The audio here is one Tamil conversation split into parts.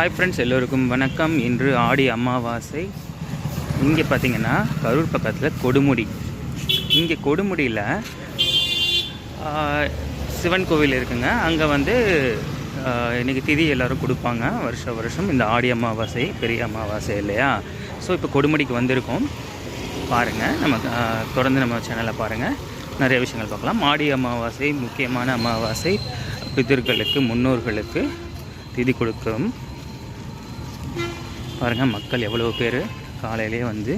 ஹாய் ஃப்ரெண்ட்ஸ் எல்லோருக்கும் வணக்கம். இன்று ஆடி அமாவாசை. இங்கே பார்த்தீங்கன்னா கரூர் பக்கத்தில் கொடுமுடி. இங்கே கொடுமுடியில் சிவன் கோவில் இருக்குங்க. அங்கே வந்து இன்றைக்கி திதி எல்லாரும் கொடுப்பாங்க. வருஷ வருஷம் இந்த ஆடி அமாவாசை பெரிய அமாவாசை இல்லையா? ஸோ இப்போ கொடுமுடிக்கு வந்திருக்கோம். பாருங்கள் நம்ம தொடர்ந்து நம்ம சேனலை பாருங்கள் நிறைய விஷயங்கள் பார்க்கலாம். ஆடி அமாவாசை முக்கியமான அமாவாசை பிதர்களுக்கு முன்னோர்களுக்கு திதி கொடுக்கும். பாருங்கள் மக்கள் எவ்வளோ பேர் காலையிலே வந்து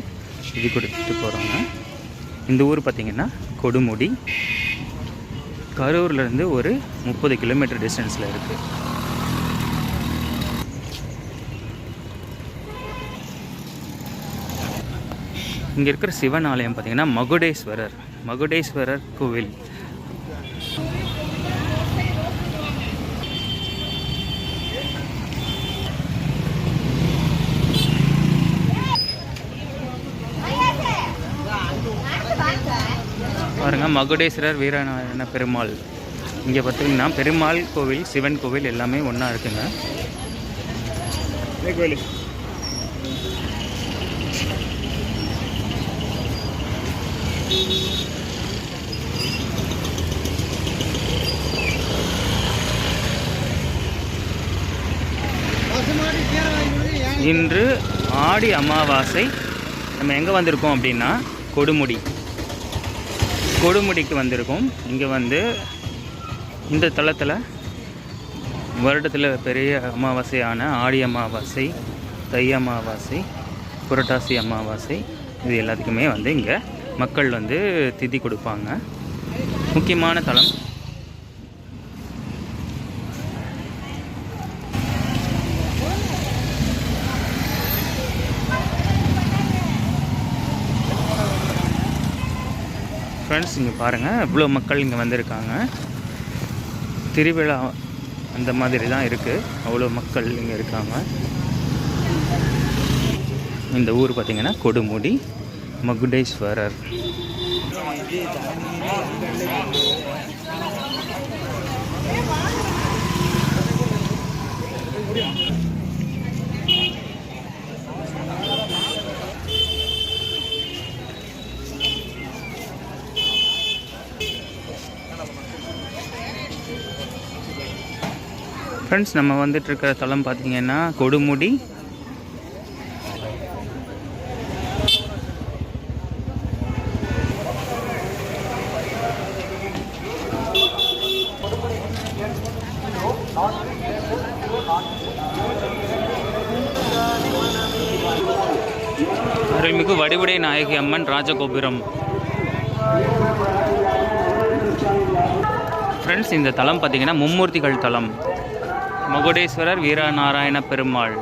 இது கொடுத்துட்டு போகிறாங்க இந்த ஊர் பார்த்திங்கன்னா கொடுமுடி. கரூர்லேருந்து ஒரு முப்பது கிலோமீட்டர் டிஸ்டன்ஸில் இருக்குது இங்கே இருக்கிற சிவன் ஆலயம் பார்த்திங்கன்னா மகுடேஸ்வரர். மகுடேஸ்வரர் கோவில். பாருங்க மகுடேஸ்வரர் வீரநாராயண பெருமாள். இங்கே பார்த்தீங்கன்னா பெருமாள் கோவில் சிவன் கோவில் எல்லாமே ஒன்றா இருக்குங்க. இன்று ஆடி அமாவாசை. நம்ம எங்கே வந்திருக்கோம் அப்படின்னா கொடுமுடி. கொடுமுடிக்கு வந்திருக்கோம். இங்கே வந்து இந்த தளத்தில் வருடத்தில் பெரிய அமாவாசையான ஆடி அமாவாசை தை அமாவாசை புரட்டாசி அமாவாசை இது எல்லாத்துக்குமே வந்து இங்கே மக்கள் வந்து திதி கொடுப்பாங்க. முக்கியமான தளம் ஃப்ரெண்ட்ஸ் இங்கே பாருங்கள் இவ்வளோ மக்கள் இங்கே வந்திருக்காங்க. திருவிழா அந்த மாதிரி தான் இருக்குது அவ்வளோ மக்கள் இங்கே இருக்காங்க. இந்த ஊர் பார்த்திங்கன்னா கொடுமுடி மகுடேஸ்வரர். ஃப்ரெண்ட்ஸ் நம்ம வந்துட்டு இருக்கிற தலம் பார்த்தீங்கன்னா கொடுமுடி. அருள்மிகு வடிவுடை நாயகி அம்மன் ராஜகோபுரம். ஃப்ரெண்ட்ஸ் இந்த தலம் பார்த்தீங்கன்னா மும்மூர்த்திகள் தலம் முகுடேஸ்வரர் வீரநாராயண பெருமாள்.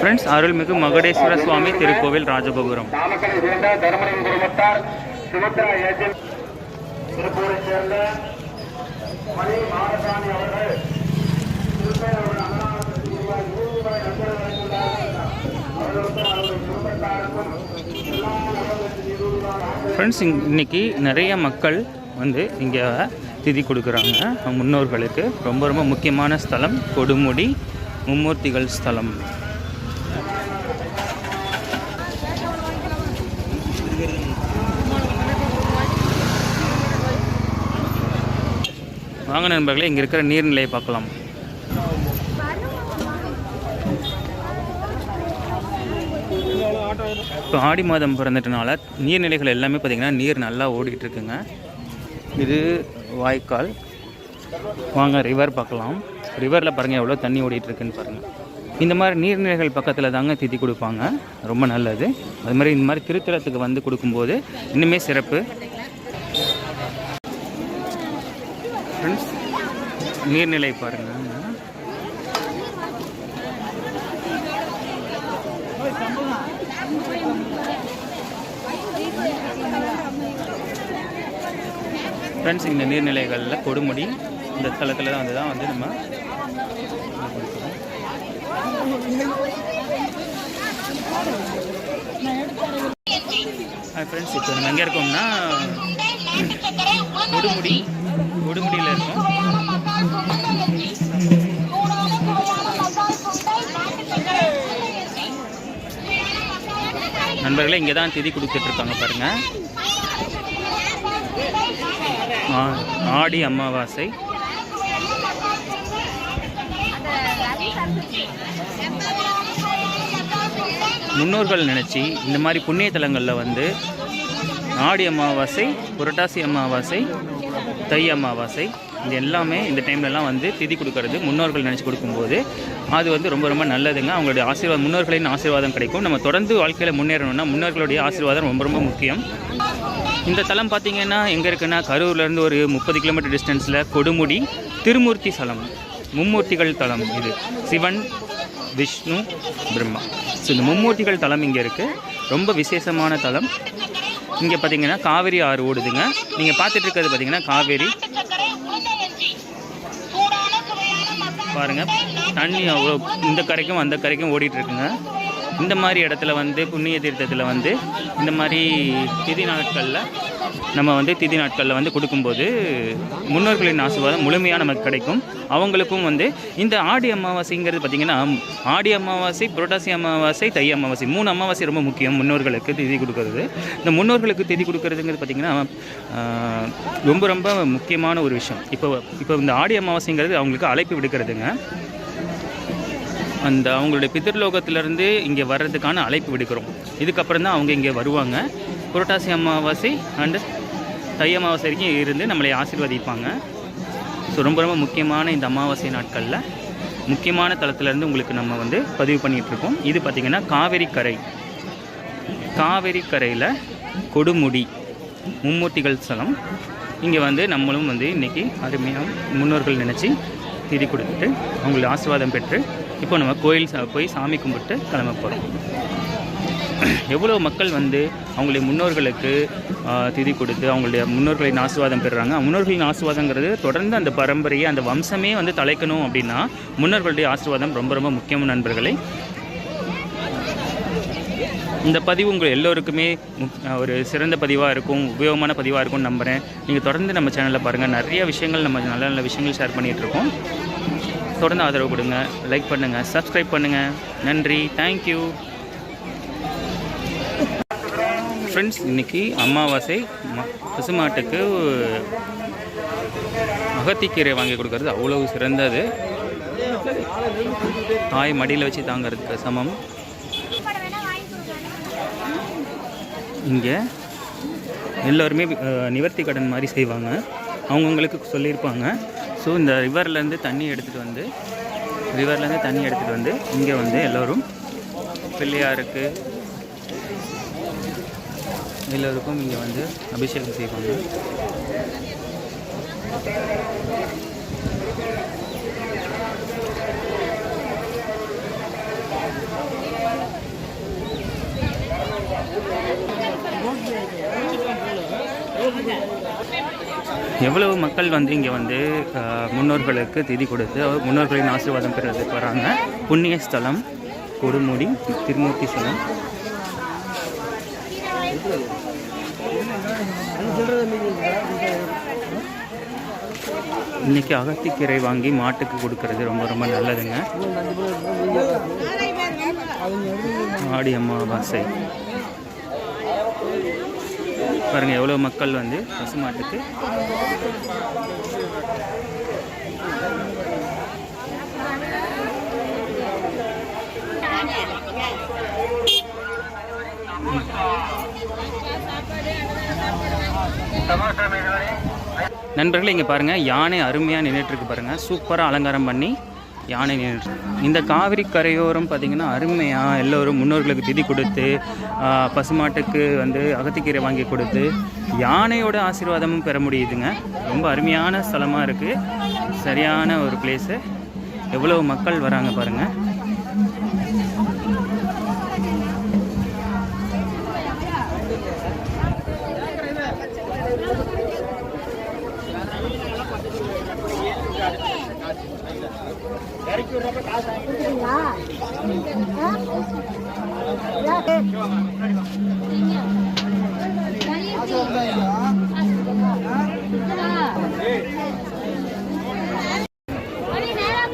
ஃப்ரெண்ட்ஸ் அருள்மிகு மகுடேஸ்வர சுவாமி திருக்கோவில் ராஜகோபுரம். சேர்ந்த மணி மாரசாமி அவர்கள் ஃப்ரெண்ட்ஸ் இன்னைக்கு நிறைய மக்கள் வந்து இங்கே திதி கொடுக்குறாங்க. முன்னோர்களுக்கு ரொம்ப ரொம்ப முக்கியமான ஸ்தலம் கொடுமுடி மும்மூர்த்திகள் ஸ்தலம். வாங்க நண்பர்களே இங்கே இருக்கிற நீர்நிலையை பார்க்கலாம். இப்போ ஆடி மாதம் பிறந்துட்டனால நீர்நிலைகள் எல்லாமே பார்த்திங்கன்னா நீர் நல்லா ஓடிட்டு இருக்குங்க இது வாய்க்கால். வாங்க ரிவர் பார்க்கலாம். ரிவரில் பாருங்கள் எவ்வளோ தண்ணி ஓடிட்டுருக்குன்னு பாருங்கள் இந்த மாதிரி நீர்நிலைகள் பக்கத்தில் தாங்க திதி கொடுப்பாங்க. ரொம்ப நல்லது. அது மாதிரி இந்த மாதிரி திருத்தலத்துக்கு வந்து கொடுக்கும்போது இன்னுமே சிறப்பு. ஃப்ரெண்ட்ஸ் நீர்நிலை பாருங்கள் ஃப்ரெண்ட்ஸ் இந்த நீர்நிலைகளில் கொடுமுடி இந்த தளத்தில் தான் வந்து தான் வந்து நம்ம ஃப்ரெண்ட்ஸ் இப்போ நம்ம எங்கே இருக்கோம்னா கொடுமுடி கொடுமுடியில் இருக்கோம். நண்பர்களே இங்கே தான் திதி கொடுத்துட்ருக்காங்க பாருங்கள் ஆடி அமாவாசை. முன்னோர்கள் நினச்சி இந்த மாதிரி புண்ணிய தலங்களில் வந்து ஆடி அமாவாசை புரட்டாசி அமாவாசை தை அமாவாசை இது எல்லாமே இந்த டைம்லலாம் வந்து திதி கொடுக்கறது முன்னோர்கள் நினச்சி கொடுக்கும்போது அது வந்து ரொம்ப ரொம்ப நல்லதுங்க. அவங்களுடைய ஆசீர்வாதம் முன்னோர்களின் ஆசீர்வாதம் கிடைக்கும். நம்ம தொடர்ந்து வாழ்க்கையில் முன்னேறணும்னா முன்னோர்களுடைய ஆசீர்வாதம் ரொம்ப ரொம்ப முக்கியம். இந்த தலம் பார்த்தீங்கன்னா எங்கே இருக்குன்னா கரூர்லேருந்து ஒரு முப்பது கிலோமீட்டர் டிஸ்டன்ஸில் கொடுமுடி திருமூர்த்தி ஸ்தலம் மும்மூர்த்திகள் தலம் இது. சிவன் விஷ்ணு பிரம்மா. ஸோ இந்த மும்மூர்த்திகள் தலம் இங்கே இருக்குது ரொம்ப விசேஷமான தலம். இங்கே பார்த்தீங்கன்னா காவேரி ஆறு ஓடுதுங்க. நீங்கள் பார்த்துட்டு இருக்கிறது பார்த்தீங்கன்னா காவேரி பாருங்க. தண்ணி அவ்வளோ இந்த கரைக்கும் அந்த கரைக்கும் ஓடிட்டு இருக்குங்க இந்த மாதிரி இடத்துல வந்து புண்ணிய தீர்த்தத்தில் வந்து இந்த மாதிரி திதி நாட்களில் நம்ம வந்து திதி நாட்களில் வந்து கொடுக்கும்போது முன்னோர்களின் ஆசீர்வாதம் முழுமையாக நமக்கு கிடைக்கும். அவங்களுக்கும் வந்து இந்த ஆடி அமாவாசைங்கிறது பார்த்திங்கன்னா ஆடி அமாவாசை புரட்டாசி அமாவாசை தை அமாவாசை மூணு அமாவாசை ரொம்ப முக்கியம் முன்னோர்களுக்கு திதி கொடுக்கறது. இந்த முன்னோர்களுக்கு திதி கொடுக்கறதுங்கிறது பார்த்திங்கன்னா ரொம்ப ரொம்ப முக்கியமான ஒரு விஷயம். இப்போ இப்போ இந்த ஆடி அமாவாசைங்கிறது அவங்களுக்கு அழைப்பு விடுக்கிறதுங்க. அந்த அவங்களுடைய பிதிர்லோகத்திலேருந்து இங்கே வர்றதுக்கான அழைப்பு விடுக்கிறோம். இதுக்கப்புறம் தான் அவங்க இங்கே வருவாங்க. புரட்டாசி அமாவாசை அண்டு தை அமாவாசை வரைக்கும் இருந்து நம்மளை ஆசீர்வதிப்பாங்க. ஸோ ரொம்ப ரொம்ப முக்கியமான இந்த அமாவாசை நாட்களில் முக்கியமான தளத்துலேருந்து உங்களுக்கு நம்ம வந்து பதிவு பண்ணிகிட்டு இருக்கோம் இது பார்த்திங்கன்னா காவேரி கரை. காவேரி கரையில் கொடுமுடி மும்மூர்த்திகள் ஸ்தலம். இங்கே வந்து நம்மளும் வந்து இன்றைக்கி அருமையாக முன்னோர்கள் நினச்சி திதி கொடுத்துட்டு அவங்களுடைய ஆசீர்வாதம் பெற்று இப்போ நம்ம கோயில் சா- போய் சாமி கும்பிட்டு கிளம்ப போகிறோம் எவ்வளோ மக்கள் வந்து அவங்களுடைய முன்னோர்களுக்கு திதி கொடுத்து அவங்களுடைய முன்னோர்களின் ஆசீர்வாதம் பெறுறாங்க. முன்னோர்களின் ஆசீர்வாதங்கிறது தொடர்ந்து அந்த பரம்பரையை அந்த வம்சமே வந்து தலைக்கணும் அப்படின்னா முன்னோர்களுடைய ஆசீர்வாதம் ரொம்ப ரொம்ப முக்கியம் நண்பர்களே. இந்த பதிவு உங்கள் எல்லோருக்குமே முக்- ஒரு சிறந்த பதிவாக இருக்கும் உபயோகமான பதிவாக இருக்கும்னு நம்புகிறேன் நீங்கள் தொடர்ந்து நம்ம சேனலில் பாருங்கள் நிறைய விஷயங்கள் நம்ம நல்ல நல்ல விஷயங்கள் ஷேர் பண்ணிகிட்டு இருக்கோம். தொடர்ந்து ஆதரவு கொடுங்க. லைக் பண்ணுங்கள் சப்ஸ்கிரைப் பண்ணுங்கள் நன்றி தேங்க்யூ ஃப்ரெண்ட்ஸ் இன்றைக்கி அமாவாசை. ம- பசுமாட்டுக்கு அகத்திக்கீரை வாங்கி கொடுக்கறது அவ்வளவு சிறந்தது. தாய் மடியில் வச்சு தாங்கிறதுக்கு சமம். இங்கே எல்லோருமே நிவர்த்தி கடன் மாதிரி செய்வாங்க. அவங்கவுங்களுக்கு சொல்லியிருப்பாங்க. ஸோ இந்த ரிவர்லேருந்து தண்ணி எடுத்துகிட்டு வந்து ரிவர்லேருந்து தண்ணி எடுத்துகிட்டு வந்து இங்கே வந்து எல்லோரும் பிள்ளையாருக்கு எல்லோருக்கும் இங்கே வந்து அபிஷேகம் செய்வாங்க. எவ்வளவு மக்கள் வந்து இங்கே வந்து முன்னோர்களுக்கு திதி கொடுத்து அவர் முன்னோர்களின் ஆசீர்வாதம் பெறுறதுக்கு வராங்க. புண்ணிய ஸ்தலம் கொடுமுடி திருமூர்த்தி ஸ்தலம். இன்னைக்கு அகத்திக்கீரை வாங்கி மாட்டுக்கு கொடுக்கறது ரொம்ப ரொம்ப நல்லதுங்க. ஆடி அமாவாசை. பாருங்க எவ்வளோ மக்கள் வந்து பசுமாட்டுக்கு. நண்பர்களே இங்கே பாருங்கள் யானை அருமையாக நின்றுட்டுருக்கு பாருங்கள் சூப்பராக அலங்காரம் பண்ணி யானை இந்த காவிரி கரையோரம் பார்த்திங்கன்னா அருமையாக எல்லோரும் முன்னோர்களுக்கு திதி கொடுத்து பசுமாட்டுக்கு வந்து அகத்திக்கீரை வாங்கி கொடுத்து யானையோட ஆசீர்வாதமும் பெற முடியுதுங்க. ரொம்ப அருமையான ஸ்தலமாக இருக்குது சரியான ஒரு பிளேஸு எவ்வளோ மக்கள் வராங்க பாருங்கள்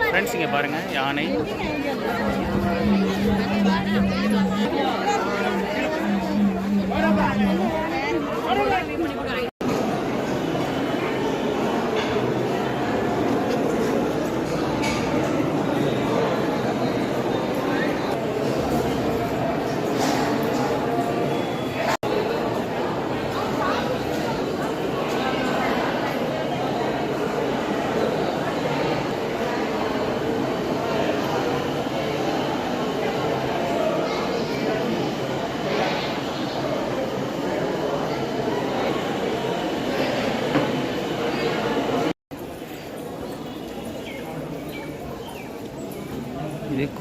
ஃப்ரெண்ட்ஸ் இங்கே பாருங்கள் யானை.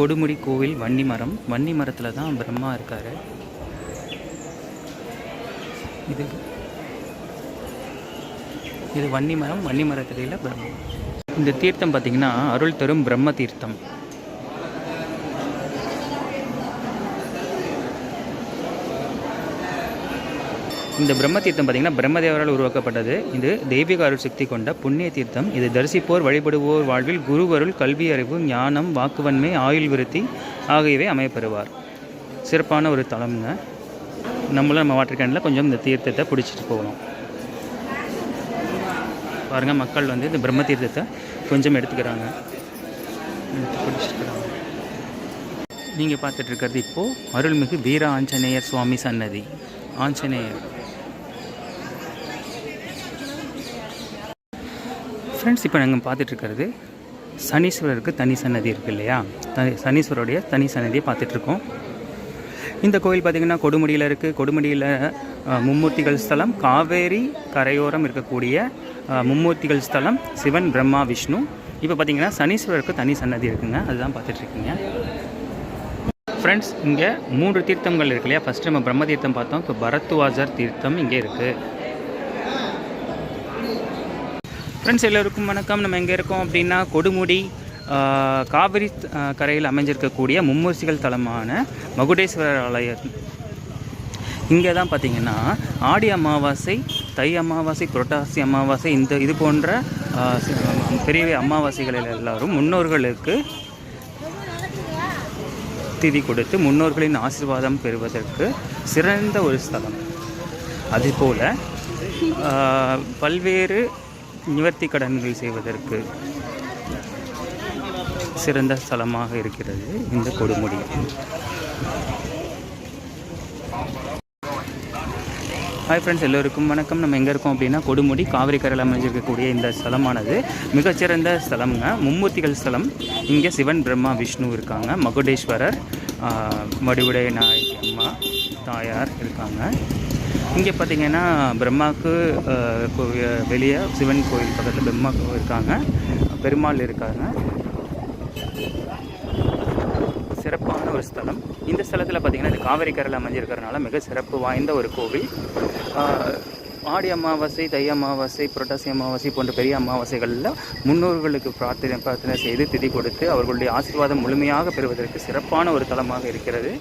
கொடுமுடி கோவில் வன்னி மரம் வன்னி மரத்தில் தான் பிரம்மா இருக்கார். இது இது வன்னி மரம் வன்னி மரத்திலையில் பிரம்மா. இந்த தீர்த்தம் பார்த்திங்கன்னா அருள் தரும் பிரம்ம தீர்த்தம். இந்த பிரம்ம தீர்த்தம் பார்த்தீங்கன்னா பிரம்மதேவரால் உருவாக்கப்பட்டது. இது தெய்வீக அருள் சக்தி கொண்ட புண்ணிய தீர்த்தம். இது தரிசிப்போர் வழிபடுவோர் வாழ்வில் குருவருள் கல்வி அறிவு ஞானம் வாக்குவன்மை ஆயுள் விருத்தி ஆகியவை அமையப்பெறுவார். சிறப்பான ஒரு தலம்ங்க. நம்மளும் நம்ம வாட்டர் கேனில் கொஞ்சம் இந்த தீர்த்தத்தை பிடிச்சிட்டு போகணும் பாருங்கள் மக்கள் வந்து இந்த பிரம்ம தீர்த்தத்தை கொஞ்சம் எடுத்துக்கிறாங்க. பிடிச்சிருக்கிறாங்க. நீங்கள் பார்த்துட்டு இருக்கிறது இப்போது அருள்மிகு வீர ஆஞ்சநேயர் சுவாமி சன்னதி. ஆஞ்சநேயர். ஃப்ரெண்ட்ஸ் இப்போ நாங்கள் பார்த்துட்ருக்கிறது சனீஸ்வரருக்கு தனி சன்னதி இருக்குது இல்லையா? தனி சனீஸ்வரருடைய தனி சன்னதியை பார்த்துட்ருக்கோம் இந்த கோயில் பார்த்திங்கன்னா கொடுமுடியில் இருக்குது கொடுமுடியில் மும்மூர்த்திகள் ஸ்தலம் காவேரி கரையோரம் இருக்கக்கூடிய மும்மூர்த்திகள் ஸ்தலம் சிவன் பிரம்மா விஷ்ணு. இப்போ பார்த்தீங்கன்னா சனீஸ்வரருக்கு தனி சன்னதி இருக்குங்க. அதுதான் பார்த்துட்ருக்கீங்க ஃப்ரெண்ட்ஸ் இங்கே மூன்று தீர்த்தங்கள் இருக்கு இல்லையா? ஃபஸ்ட்டு நம்ம பிரம்ம தீர்த்தம் பார்த்தோம். இப்போ பரத்வாஜர் தீர்த்தம் இங்கே இருக்குது ஃப்ரெண்ட்ஸ் எல்லோருக்கும் வணக்கம். நம்ம எங்கே இருக்கோம் அப்படின்னா கொடுமுடி காவிரி கரையில் அமைஞ்சிருக்கக்கூடிய மும்மூர்த்திகள் தலமான மகுடேஸ்வரர் ஆலயம். இங்கே தான் பார்த்தீங்கன்னா ஆடி அமாவாசை தை அமாவாசை புரட்டாசி அமாவாசை இந்த இது போன்ற பெரிய அமாவாசைகளில் எல்லாரும் முன்னோர்களுக்கு திதி கொடுத்து முன்னோர்களின் ஆசீர்வாதம் பெறுவதற்கு சிறந்த ஒரு ஸ்தலம். அதுபோல் பல்வேறு நிவர்த்தி கடன்கள் செய்வதற்கு சிறந்த ஸ்தலமாக இருக்கிறது இந்த கொடுமுடி. ஹாய் ஃப்ரெண்ட்ஸ் எல்லோருக்கும் வணக்கம். நம்ம எங்கே இருக்கோம் அப்படின்னா கொடுமுடி காவிரி கரையில் அமைஞ்சிருக்கக்கூடிய இந்த ஸ்தலமானது மிகச்சிறந்த ஸ்தலம்ங்க. மும்மூர்த்திகள் ஸ்தலம். இங்கே சிவன் பிரம்மா விஷ்ணு இருக்காங்க. மகுடேஸ்வரர் ஆஹ், நாயகி அம்மா தாயார் இருக்காங்க. இங்கே பார்த்தீங்கன்னா பிரம்மாவுக்கு வெளியே சிவன் கோயில் பக்கத்தில் பிரம்மா இருக்காங்க. பெருமாள் இருக்காங்க. சிறப்பான ஒரு ஸ்தலம். இந்த ஸ்தலத்தில் பார்த்தீங்கன்னா இது காவிரி கரையில் அமைஞ்சிருக்கிறதுனால மிக சிறப்பு வாய்ந்த ஒரு கோவில். ஆடி அமாவாசை தை அமாவாசை புரட்டாசி அமாவாசை போன்ற பெரிய அமாவாசைகளில் முன்னோர்களுக்கு பிரார்த்தனை பிரார்த்தனை செய்து திதி கொடுத்து அவர்களுடைய ஆசீர்வாதம் முழுமையாக பெறுவதற்கு சிறப்பான ஒரு தலமாக இருக்கிறது.